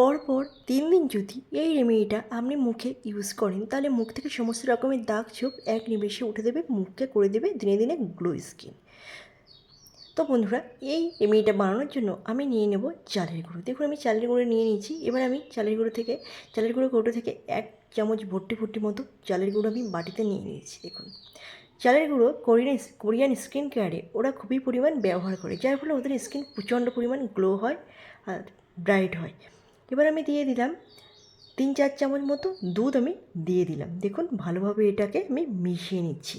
পরপর তিন দিন যদি এই রেমেডিটা আপনি মুখে ইউজ করেন, তাহলে মুখ থেকে সমস্ত রকমের দাগ ছোপ এক নিমেষে উঠে দেবে, মুখকে করে দেবে দিনে দিনে গ্লো স্কিন তো বন্ধুরা, এই রেমেডিটা বানানোর জন্য আমি নিয়ে নেব চালের গুঁড়ো। দেখুন, আমি চালের গুঁড়ো নিয়ে নিয়েছি। এবার আমি চালের গুঁড়ো থেকে, চালের গুঁড়ো কৌটো থেকে এক চামচ ভর্তি ভর্তি মতো চালের গুঁড়ো আমি বাটিতে নিয়ে নিয়েছি। দেখুন, চালের গুঁড়ো কোরিয়ান কোরিয়ান স্কিন কেয়ারে ওরা খুবই পরিমাণ ব্যবহার করে, যার ফলে ওদের স্কিন প্রচণ্ড পরিমাণ গ্লো হয় আর ব্রাইট হয়। এবার আমি দিয়ে দিলাম তিন চার চামচ মতো দুধ আমি দিয়ে দিলাম। দেখুন, ভালোভাবে এটাকে আমি মিশিয়ে নিচ্ছি।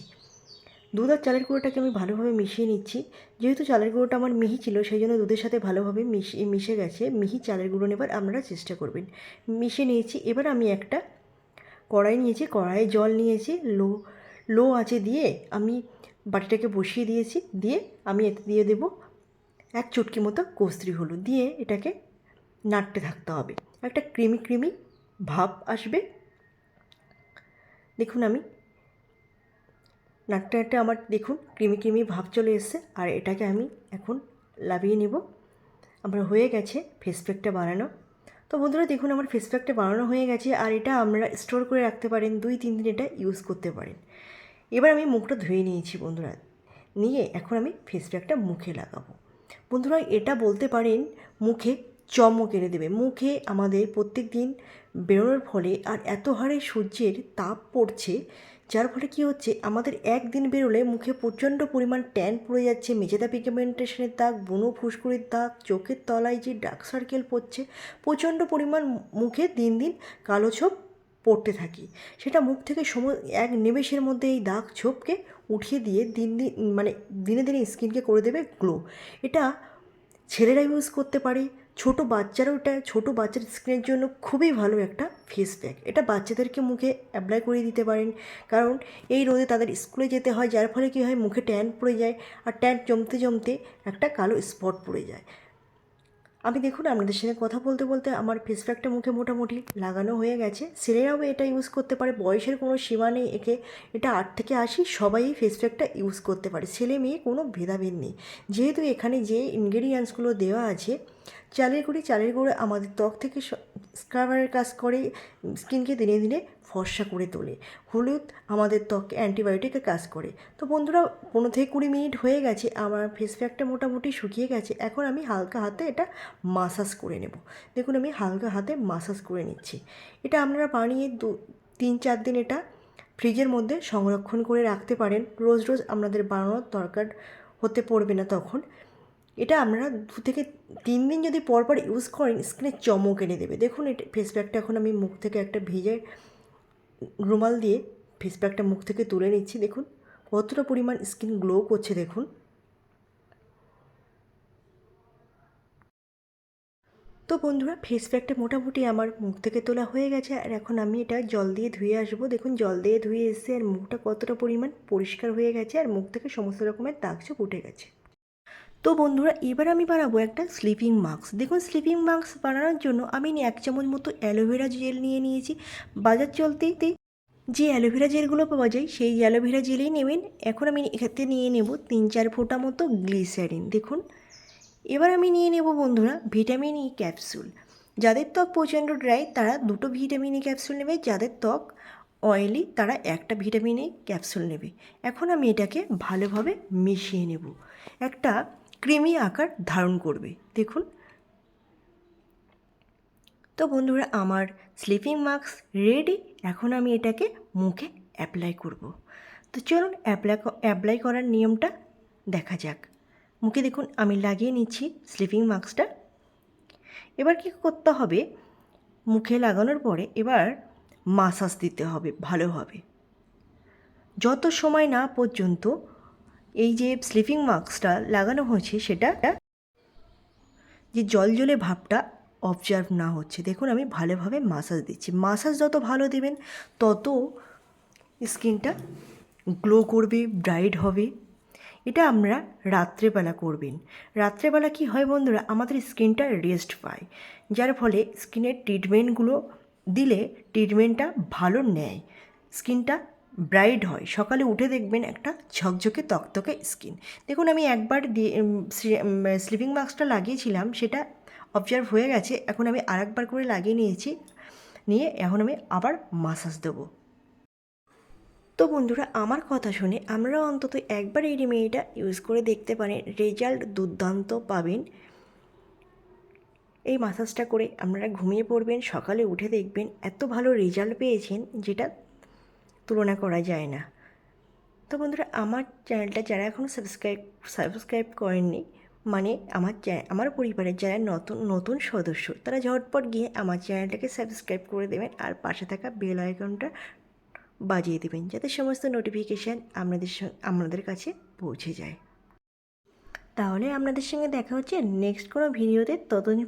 দুধ আর চালের গুঁড়োটাকে আমি ভালোভাবে মিশিয়ে নিচ্ছি। যেহেতু চালের গুঁড়োটা আমার মিহি ছিল, সেই জন্য দুধের সাথে ভালোভাবে মিশিয়ে মিশে গেছে। মিহি চালের গুঁড়ো নেবার আপনারা চেষ্টা করবেন। মিশিয়ে নিয়েছি। এবার আমি একটা কড়াই নিয়েছি। কড়াইয়ে জল নিয়েছি। লো লো আঁচে দিয়ে আমি বাটিটাকে বসিয়ে দিয়েছি। দিয়ে আমি এতে দিয়ে দেবো এক চুটকি মতো কস্ত্রি হলুদ। দিয়ে এটাকে নাড়তে থাকতে হবে। একটা ক্রিমি ক্রিমি ভাব আসবে। দেখুন আমি নাড়তে নাড়তে আমার দেখুন ক্রিমি ক্রিমি ভাব চলে এসছে আর এটাকে আমি এখন লাভিয়ে নেব। আমার হয়ে গেছে ফেস প্যাকটা বানানো। তো বন্ধুরা দেখুন আমার ফেস প্যাকটা বানানো হয়ে গেছে আর এটা আমরা স্টোর করে রাখতে পারেন, দুই, তিন দিন এটা ইউজ করতে পারেন। এবার আমি মুখটা ধুয়ে নিয়েছি বন্ধুরা। নিয়ে এখন আমি ফেস প্যাকটা মুখে লাগাবো। বন্ধুরা এটা বলতে পারেন মুখে চমক এনে দেবে। মুখে আমাদের প্রত্যেক দিন বেরোনোর ফলে আর এত হারে সূর্যের তাপ পড়ছে, যার ফলে কী হচ্ছে, আমাদের একদিন বেরোলে মুখে প্রচণ্ড পরিমাণ ট্যান পড়ে যাচ্ছে মেজেদা পিগমেন্টেশনের দাগ, বুনো ফুসকুড়ির দাগ, চোখের তলায় যে ডার্ক সার্কেল পড়ছে, প্রচণ্ড পরিমাণ মুখে দিন দিন কালো ছোপ পড়তে থাকি। সেটা মুখ থেকে সম, এক নিমেষের মধ্যে এই দাগ ছোপকে উঠিয়ে দিয়ে দিন দিন মানে দিনে দিনে স্কিনকে করে দেবে গ্লো এটা ছেলেরা ইউজ করতে পারে ছোট বাচ্চারাও এটা, ছোট বাচ্চার স্কিনের জন্য খুবই ভালো একটা ফেস প্যাক এটা বাচ্চাদেরকে মুখে অ্যাপ্লাই করে দিতে পারেন। কারণ এই রোদে তাদের স্কুলে যেতে হয়, যার ফলে কী হয়, মুখে ট্যান পড়ে যায় আর ট্যান জমতে জমতে একটা কালো স্পট পড়ে যায়। আমি দেখুন, আপনাদের সঙ্গে কথা বলতে বলতে আমার ফেস প্যাকটা মুখে মোটামুটি লাগানো হয়ে গেছে। ছেলেরাও এটা ইউজ করতে পারে, বয়সের কোনো সীমা নেই, একে এটা আট থেকে আশি, সবাই এই ফেস প্যাকটা ইউজ করতে পারে। ছেলে মেয়ে কোনো ভেদাভেদ নেই। যেহেতু এখানে যে ইনগ্রেডিয়েন্টসগুলো দেওয়া আছে, চালের গুঁড়ি, চালের গুঁড়ো আমাদের ত্বক থেকে স্ক্রাবারের কাজ করে স্কিনকে দিনে দিনে ফর্সা করে তোলে। হলুদ আমাদের ত্বকে অ্যান্টিবায়োটিকের কাজ করে। তো বন্ধুরা, পনেরো থেকে কুড়ি মিনিট হয়ে গেছে, আমার ফেস প্যাকটা মোটামুটি শুকিয়ে গেছে। এখন আমি হালকা হাতে এটা মাসাজ করে নেব। দেখুন, আমি হালকা হাতে মাসাজ করে নিচ্ছি। এটা আপনারা বানিয়ে দু, তিন চার দিন এটা ফ্রিজের মধ্যে সংরক্ষণ করে রাখতে পারেন। রোজ রোজ আপনাদের বানানোর দরকার হতে পড়বে না তখন। এটা আপনারা দু থেকে তিন দিন যদি পরপর ইউজ করেন স্কিনে চমক এনে দেবে। দেখুন, এটা ফেস প্যাকটা এখন আমি মুখ থেকে একটা ভিজে রুমাল দিয়ে ফেস প্যাকটা মুখ থেকে তুলে নিচ্ছি, দেখুন। কতটা পরিমাণ স্কিন গ্লো করছে, দেখুন। তো বন্ধুরা ফেস প্যাকটা মোটামুটি আমার মুখ থেকে তোলা হয়ে গেছে, আর এখন আমি এটা জল দিয়ে ধুয়ে আসব। দেখুন, জল দিয়ে ধুয়ে এসে আর মুখটা কতটা পরিমাণ পরিষ্কার হয়ে গেছে, আর মুখ থেকে সমস্ত রকমের দাগ ছোপ উঠে গেছে। তো বন্ধুরা, এবার আমি বানাবো একটা স্লিপিং মাস্ক দেখুন স্লিপিং মাস্ক বানানোর জন্য আমি এক চামচ মতো অ্যালোভেরা জেল নিয়ে নিয়েছি। বাজার চলতেই যে অ্যালোভেরা জেলগুলো পাওয়া যায়, সেই অ্যালোভেরা জেলেই নেবেন। এখন আমি এক্ষেত্রে নিয়ে নেব তিন চার ফোঁটা মতো গ্লিসারিন দেখুন, এবার আমি নিয়ে নেব বন্ধুরা ভিটামিন ই ক্যাপসুল যাদের ত্বক প্রচণ্ড ড্রাই তারা দুটো ভিটামিন ই ক্যাপসুল নেবে। যাদের ত্বক অয়েলি তারা একটা ভিটামিন ই ক্যাপসুল নেবে। এখন আমি এটাকে ভালোভাবে মিশিয়ে নেব। একটা ক্রিমি আকার ধারণ করবে। দেখুন। তো বন্ধুরা, আমার স্লিপিং মাস্ক রেডি এখন আমি এটাকে মুখে অ্যাপ্লাই করব। তো চলুন অ্যাপ্লাই অ্যাপ্লাই করার নিয়মটা দেখা যাক। মুখে দেখুন, আমি লাগিয়ে নিচ্ছি স্লিপিং মাস্কটা এবার কি করতে হবে? মুখে লাগানোর পরে এবার মাসাজ দিতে হবে ভালোভাবে যত সময় না পর্যন্ত এই যে স্লিপিং মাস্কটা লাগানো হয়েছে, সেটা যে জল জলে ভাবটা অবজার্ভ না হচ্ছে। দেখুন, আমি ভালোভাবে মাসাজ দিচ্ছি। মাসাজ যত ভালো দেবেন, তত স্কিনটা গ্লো করবে ব্রাইট হবে। এটা আমরা রাত্রেবেলা করবেন। রাত্রেবেলা কি হয় বন্ধুরা, আমাদের স্কিনটা রেস্ট পায়। যার ফলে স্কিনের ট্রিটমেন্টগুলো দিলে ট্রিটমেন্টটা ভালো নেয়। স্কিনটা ব্রাইট হয়। সকালে উঠে দেখবেন একটা ঝকঝকে তকতকে স্কিন। দেখুন, আমি একবার দিয়ে স্লিপিং মাস্কটা লাগিয়েছিলাম, সেটা অবজার্ভ হয়ে গেছে। এখন আমি আরেকবার করে লাগিয়ে নিয়েছি। নিয়ে এখন আমি আবার মাসাজ দেবো। তো বন্ধুরা, আমার কথা শুনে আমরা অন্তত একবার এই রেমেডিটা ইউজ করে দেখতে পারেন। রেজাল্ট দুর্দান্ত পাবেন। এই মাসাজটা করে আপনারা ঘুমিয়ে পড়বেন, সকালে উঠে দেখবেন, এত ভালো রেজাল্ট পেয়েছেন, যেটা তুলনা করা যায় না। তো বন্ধুরা, আমার চ্যানেলটা যারা এখনও সাবস্ক্রাইব সাবস্ক্রাইব করেননি মানে আমার আমার পরিবারের যারা নতুন নতুন সদস্য, তারা ঝটপট গিয়ে আমার চ্যানেলটাকে সাবস্ক্রাইব করে দেবেন আর পাশে থাকা বেল আইকনটা বাজিয়ে দেবেন, যাতে সমস্ত নোটিফিকেশান আপনাদের আপনাদের কাছে পৌঁছে যায়। তাহলে আপনাদের সঙ্গে দেখা হচ্ছে নেক্সট কোনো ভিডিওতে ততদিন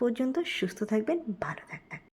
পর্যন্ত সুস্থ থাকবেন, ভালো থাকবেন।